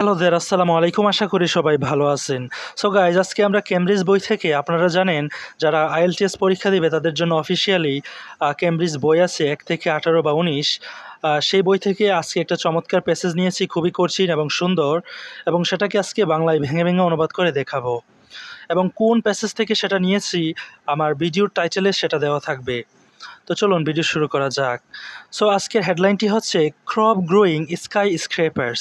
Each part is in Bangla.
হ্যালো দের আসসালামু আলাইকুম। আশা করি সবাই ভালো আছেন। সো গাইজ আজকে আমরা ক্যামব্রিজ বই থেকে আপনারা জানেন, যারা আইএলটিএস পরীক্ষা দিবে, তাদের জন্য অফিসিয়ালি ক্যামব্রিজ বই আছে এক থেকে আঠারো বা উনিশ। সেই বই থেকে আজকে একটা চমৎকার প্যাসেজ নিয়েছি, খুবই কঠিন এবং সুন্দর, এবং সেটাকে আজকে বাংলায় ভেঙে ভেঙে অনুবাদ করে দেখাবো। এবং কোন প্যাসেজ থেকে সেটা নিয়েছি, আমার ভিডিওর টাইটেলে সেটা দেওয়া থাকবে। তো চলুন ভিডিও শুরু করা যাক। সো আজকের হেডলাইনটি হচ্ছে crop growing skyscrapers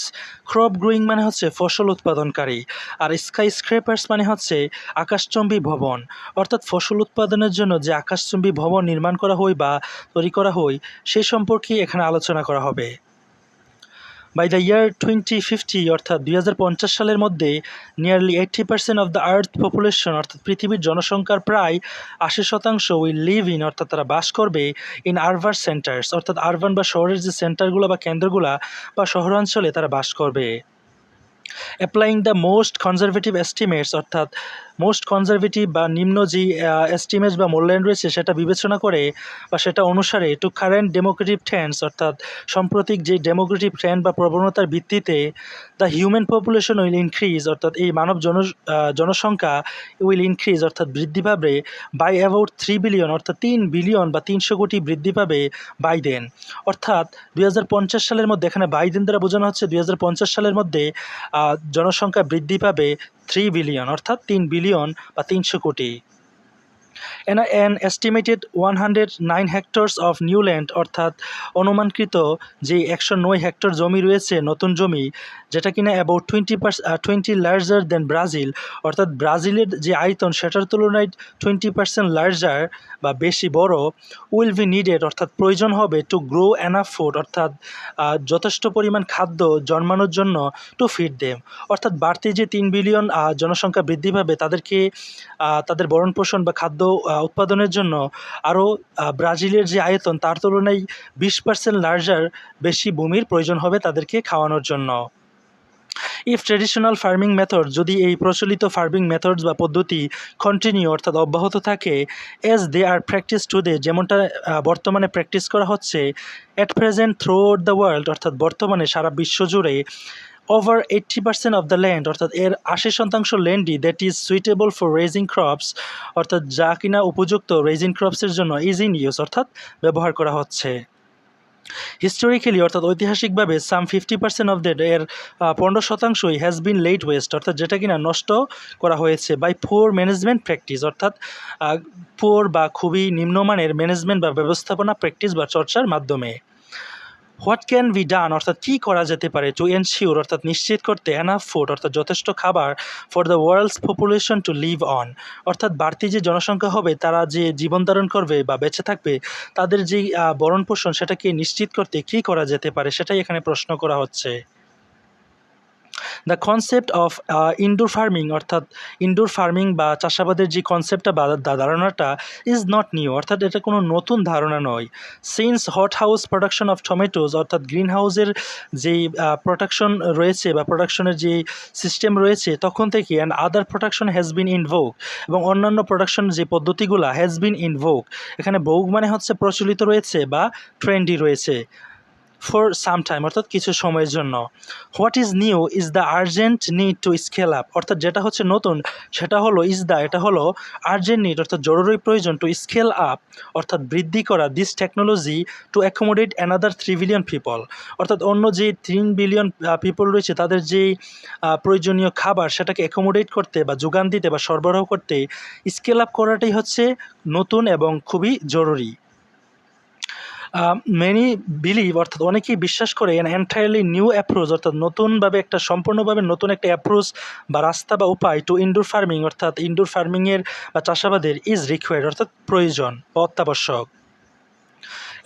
crop growing মানে হচ্ছে ফসল উৎপাদনকারী, আর স্কাই স্ক্রেপার্স মানে হচ্ছে আকাশচম্বী ভবন। অর্থাৎ ফসল উৎপাদনের জন্য যে আকাশচম্বী ভবন নির্মাণ করা হয় বা তৈরি করা হয়, সে সম্পর্কে এখানে আলোচনা করা হবে। By the year twenty fifty অর্থাৎ দুই হাজার পঞ্চাশ সালের মধ্যে nearly eighty percent of the earth population অর্থাৎ পৃথিবীর জনসংখ্যার প্রায় আশি শতাংশ উইল লিভ ইন অর্থাৎ তারা বাস করবে ইন আরভার সেন্টার্স অর্থাৎ আরবান বা শহরের যে সেন্টারগুলো বা কেন্দ্রগুলো বা শহরাঞ্চলে তারা বাস করবে। Applying the most conservative estimates অর্থাৎ মোস্ট কনজারভেটিভ বা নিম্ন যে এস্টিমেটস বা মূল্যায়ন রয়েছে সেটা বিবেচনা করে বা সেটা অনুসারে টু কারেন্ট ডেমোক্রেটিভ ট্রেন্ডস অর্থাৎ সাম্প্রতিক যে ডেমোক্রেটিভ ট্রেন্ড বা প্রবণতার ভিত্তিতে the human population will increase অর্থাৎ এই মানব জন জনসংখ্যা উইল ইনক্রিজ অর্থাৎ বৃদ্ধি পাবে বাই অ্যাবাউট থ্রি বিলিয়ন অর্থাৎ তিন বিলিয়ন বা তিনশো কোটি বৃদ্ধি পাবে বাই দেন অর্থাৎ দুই হাজার পঞ্চাশ সালের মধ্যে, এখানে বাই দেন দ্বারা বোঝানো হচ্ছে দু হাজার পঞ্চাশ সালের মধ্যে জনসংখ্যা বৃদ্ধি পাবে থ্রি বিলিয়ন অর্থাৎ তিন বিলিয়ন বা তিনশো কোটি। An estimated one hundred nine hectares of new land অর্থাৎ অনুমানকৃত যে একশো নয় হেক্টর জমি রয়েছে, নতুন জমি, যেটা কিনা about twenty percent twenty larger than Brazil অর্থাৎ ব্রাজিলের যে আয়তন, সেটার তুলনায় টোয়েন্টি পার্সেন্ট লার্জার বা বেশি বড় উইল বি নিডেড অর্থাৎ প্রয়োজন হবে টু গ্রো অ্যানাফ ফুড অর্থাৎ যথেষ্ট পরিমাণ খাদ্য জন্মানোর জন্য টু ফিড দেম অর্থাৎ বাড়তি যে তিন বিলিয়ন জনসংখ্যা বৃদ্ধি পাবে, তাদেরকে তাদের ভরণ পোষণ বা খাদ্য উৎপাদনের জন্য আরও ব্রাজিলের যে আয়তন, তার তুলনায় বিশ পার্সেন্ট লার্জার বেশি ভূমির প্রয়োজন হবে তাদেরকে খাওয়ানোর জন্য। ইফ ট্রেডিশনাল ফার্মিং মেথড যদি এই প্রচলিত ফার্মিং মেথডস বা পদ্ধতি কন্টিনিউ অর্থাৎ অব্যাহত থাকে as they are practice today যেমনটা বর্তমানে প্র্যাকটিস করা হচ্ছে at present through the world অর্থাৎ বর্তমানে সারা বিশ্ব জুড়ে over eighty percent of the land অর্থাৎ এর আশি শতাংশ ল্যান্ডই that is suitable for raising crops অর্থাৎ যা কিনা উপযুক্ত রেজিং ক্রপসের জন্য ইজ ইন ইউজ অর্থাৎ ব্যবহার করা হচ্ছে। হিস্টোরিক্যালি অর্থাৎ ঐতিহাসিকভাবে some fifty percent of that এর পনেরো শতাংশই হ্যাজ বিন লেট ওয়েস্ট অর্থাৎ যেটা কিনা নষ্ট করা হয়েছে বাই পোর ম্যানেজমেন্ট প্র্যাকটিস অর্থাৎ পোর বা খুবই নিম্নমানের ম্যানেজমেন্ট বা ব্যবস্থাপনা প্র্যাকটিস বা চর্চার মাধ্যমে। হোয়াট ক্যান বি ডান অর্থাৎ কী করা যেতে পারে টু এনশিওর অর্থাৎ নিশ্চিত করতে এনাফ ফুড অর্থাৎ যথেষ্ট খাবার for the world's population to live on অর্থাৎ বাড়তি যে জনসংখ্যা হবে, তারা যে জীবন ধারণ করবে বা বেঁচে থাকবে, তাদের যে বরণ পোষণ, সেটাকে নিশ্চিত করতে কী করা যেতে পারে? সেটাই এখানে প্রশ্ন করা হচ্ছে। The concept of indoor farming অর্থাৎ ইনডোর ফার্মিং বা চাষাবাদের যে কনসেপ্টটা বা ধারণাটা ইজ নট নিউ অর্থাৎ এটা কোনো নতুন ধারণা নয়। Since hot house production of tomatoes অর্থাৎ গ্রিন হাউসের যেই প্রোডাকশন রয়েছে বা প্রোডাকশনের যে সিস্টেম রয়েছে, তখন থেকে and other production has been invoke এবং অন্যান্য প্রোডাকশন যে পদ্ধতিগুলো হ্যাজ বিন ইনভোক এখানে ভোগ মানে হচ্ছে প্রচলিত রয়েছে বা ট্রেন্ডি রয়েছে। ফর সাম টাইম অর্থাৎ কিছু সময়ের জন্য। What is new is the urgent need to scale up অর্থাৎ যেটা হচ্ছে নতুন, সেটা হলো ইজ দ্য এটা হলো আর্জেন্ট নিড অর্থাৎ জরুরি প্রয়োজন টু স্কেল আপ অর্থাৎ বৃদ্ধি করা this technology to accommodate another three billion people অর্থাৎ অন্য যে তিন বিলিয়ন পিপল রয়েছে, তাদের যে প্রয়োজনীয় খাবার, সেটাকে অ্যাকোমোডেট করতে বা যোগান দিতে বা সরবরাহ করতে স্কেল আপ করাটাই হচ্ছে নতুন এবং খুবই জরুরি। মেনি বিলিভ অর্থাৎ অনেকেই বিশ্বাস করে এন এন্টায়ারলি নিউ অ্যাপ্রোচ অর্থাৎ নতুনভাবে একটা, সম্পূর্ণভাবে নতুন একটা অ্যাপ্রোচ বা রাস্তা বা উপায় টু ইনডোর ফার্মিং অর্থাৎ ইনডোর ফার্মিংয়ের বা চাষাবাদের ইজ রিকোয়ার্ড অর্থাৎ প্রয়োজন, অত্যাবশ্যক।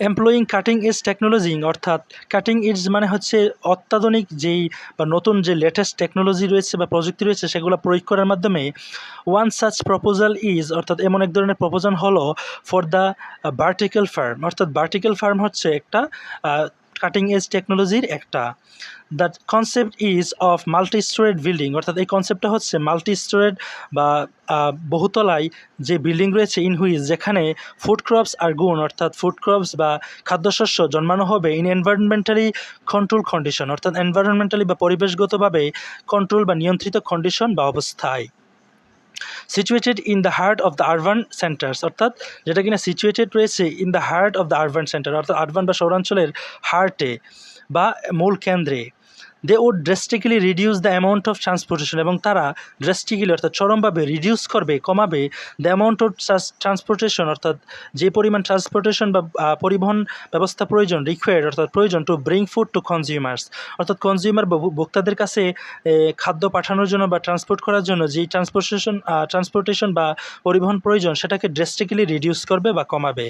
এমপ্লয়িং কাটিং ইজ টেকনোলজি অর্থাৎ কাটিং ইজ মানে হচ্ছে অত্যাধুনিক যেই বা নতুন যে লেটেস্ট টেকনোলজি রয়েছে বা প্রযুক্তি রয়েছে, সেগুলো প্রয়োগ করার মাধ্যমে ওয়ান সাচ প্রপোজাল ইজ অর্থাৎ এমন এক ধরনের প্রপোজাল হলো ফর দ্য ভার্টিক্যাল ফার্ম অর্থাৎ ভার্টিক্যাল ফার্ম হচ্ছে একটা কাটিং এজ টেকনোলজির একটা। The concept is of multi storeyed building অর্থাৎ এই কনসেপ্টটা হচ্ছে মাল্টি স্টোরেড বা বহুতলায় যে বিল্ডিং রয়েছে ইন হুইজ যেখানে ফুড ক্রপস আর গুণ অর্থাৎ ফুড ক্রপস বা খাদ্যশস্য জন্মানো হবে ইন এনভায়রনমেন্টালি কন্ট্রোল কন্ডিশন অর্থাৎ এনভায়রনমেন্টালি বা পরিবেশগতভাবে কন্ট্রোল বা নিয়ন্ত্রিত কন্ডিশন বা অবস্থায়। Situated in the heart of the urban centres অর্থাৎ যেটা কিনা সিচুয়েটেড রয়েছে in the heart of the urban centre অর্থাৎ আরবান বা শহরাঞ্চলের হার্টে বা মূল কেন্দ্রে। They would drastically reduce the amount of transportation এবং তারা ড্রেস্টিক্যালি অর্থাৎ চরমভাবে রিডিউস করবে, কমাবে দ্য অ্যামাউন্ট অফ ট্রান্সপোর্টেশন অর্থাৎ যে পরিমাণ ট্রান্সপোর্টেশন বা পরিবহন ব্যবস্থা প্রয়োজন রিকোয়ার্ড অর্থাৎ প্রয়োজন to bring food to consumers অর্থাৎ কনজিউমার ভোক্তাদের কাছে খাদ্য পাঠানোর জন্য বা ট্রান্সপোর্ট করার জন্য যেই ট্রান্সপোর্টেশন ট্রান্সপোর্টেশন বা পরিবহন প্রয়োজন, সেটাকে ড্রেস্টিক্যালি রিডিউস করবে বা কমাবে।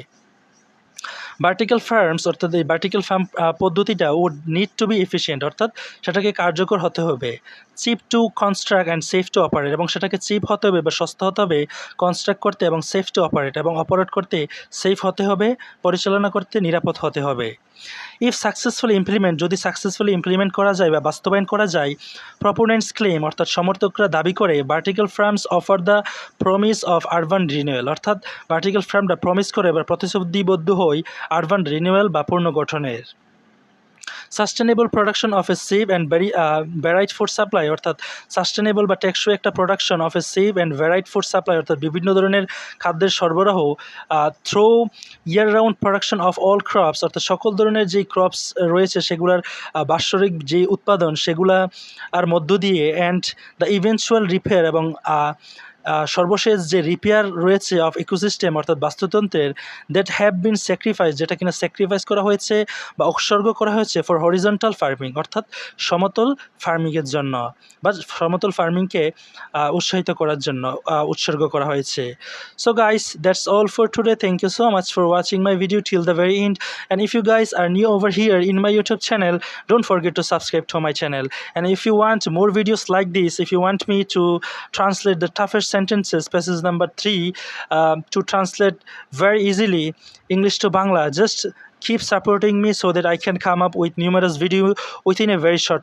ভার্টিক্যাল ফার্মস অর্থাৎ এই ভার্টিক্যাল ফার্ম পদ্ধতিটা would need to be efficient অর্থাৎ সেটাকে কার্যকর হতে হবে। Cheap to construct and safe to operate এবং সেটাকে চিপ হতে হবে বা সস্তা হতে হবে কনস্ট্রাক্ট করতে এবং সেফ টু অপারেট এবং অপারেট করতে সেফ হতে হবে, পরিচালনা করতে নিরাপদ হতে হবে। ইফ সাকসেসফুলি ইমপ্লিমেন্ট যদি সাকসেসফুলি ইমপ্লিমেন্ট করা যায় বা বাস্তবায়ন করা যায় প্রপোনেন্টস ক্লেম অর্থাৎ সমর্থকরা দাবি করে vertical farms offer the promise of urban renewal অর্থাৎ ভার্টিক্যাল ফার্মটা প্রমিস করে বা প্রতিশ্রুতিবদ্ধ হই আরবান রিনিউয়াল বা পুনর্গঠনের sustainable production of a safe and varied food supply অর্থাৎ সাস্টেনেবল বা টেকসই একটা production of a safe and varied food supply অর্থাৎ বিভিন্ন ধরনের খাদ্যের সরবরাহ through year round production of all crops অর্থাৎ সকল ধরনের যেই ক্রপস রয়েছে সেগুলার বাৎসরিক যে উৎপাদন সেগুলা আর মধ্য দিয়ে অ্যান্ড দ্য ইভেনচুয়াল রিপেয়ার এবং সর্বশেষ যে রিপেয়ার রয়েছে অফ ইকোসিস্টেম অর্থাৎ বাস্তুতন্ত্রের দ্যাট হ্যাভ বিন স্যাক্রিফাইস যেটা কিনা স্যাক্রিফাইস করা হয়েছে বা উৎসর্গ করা হয়েছে ফর হরিজন্টাল ফার্মিং অর্থাৎ সমতল ফার্মিংয়ের জন্য, বা সমতল ফার্মিংকে উৎসাহিত করার জন্য উৎসর্গ করা হয়েছে। So guys that's all for today thank you so much for watching my video till the very end and if you guys are new over here in my youtube channel, don't forget to subscribe to my channel. And if you want more videos like this, if you want me to translate the toughest sentences passage number three um, to translate very easily english to bangla. Just keep supporting me so that i can come up with numerous video within a very short